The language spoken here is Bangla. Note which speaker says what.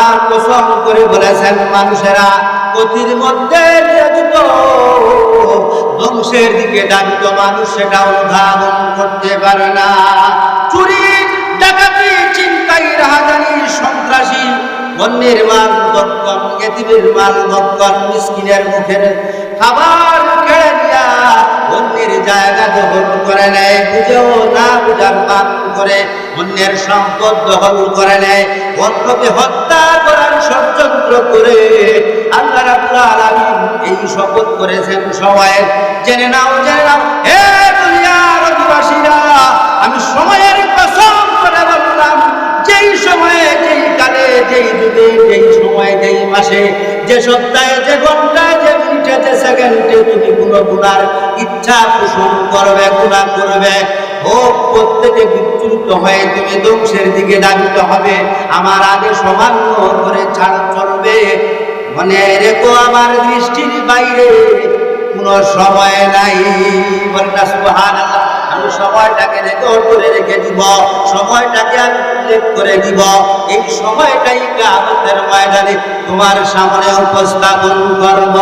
Speaker 1: আর করে বলেছেন মানুষেরা মধ্যে ধ্বংসের দিকে দাবিত মানুষ সেটা করতে পারে না। চুরি, ডাকাতি, চিন্তাই রাহাজানি, সন্ত্রাসী, অন্যের মাল দক্ষণ এতিমের মাল মিসকিনের মুখের খাবার করে নেয়, বুঝেও না বুঝার করে, অন্যের সম্পদ দখল করে নেয়। অন্যকে হত্যা করার ষড়যন্ত্র করে আল্লাহ আলামিন এই শপথ করেছেন সবাই জেনে নাও জেনে নাও, হে দুনিয়ার অধিবাসীরা, আমি সময়ের কসম করে বললাম, যেই সময়ে, যেই কালে, যেই যুগে, যেই সময়, যেই মাসে, যে সপ্তাহে, যে ঘন্টায়, যে মিনিটে, যে সেকেন্ডে তুমি কোনো গুণার ইচ্ছা পোষণ করবে, গুণা করবে। ও প্রত্যেকে বিচ্যুত হয়ে তুমি ধ্বংসের দিকে দাবিত হবে। আমার আগে সমান্য করে ছাড় চলবে। মনে রেখো আমার দৃষ্টির বাইরে কোনো সময় নাই। বলটা সুহান আমি সময়টাকে রেকর্ড করে রেখে দিব। সময়টাকে আমি উল্লেখ করে দিব। এই সময়টাই কামতের ময়দানে তোমার সামনে উপস্থাপন করব।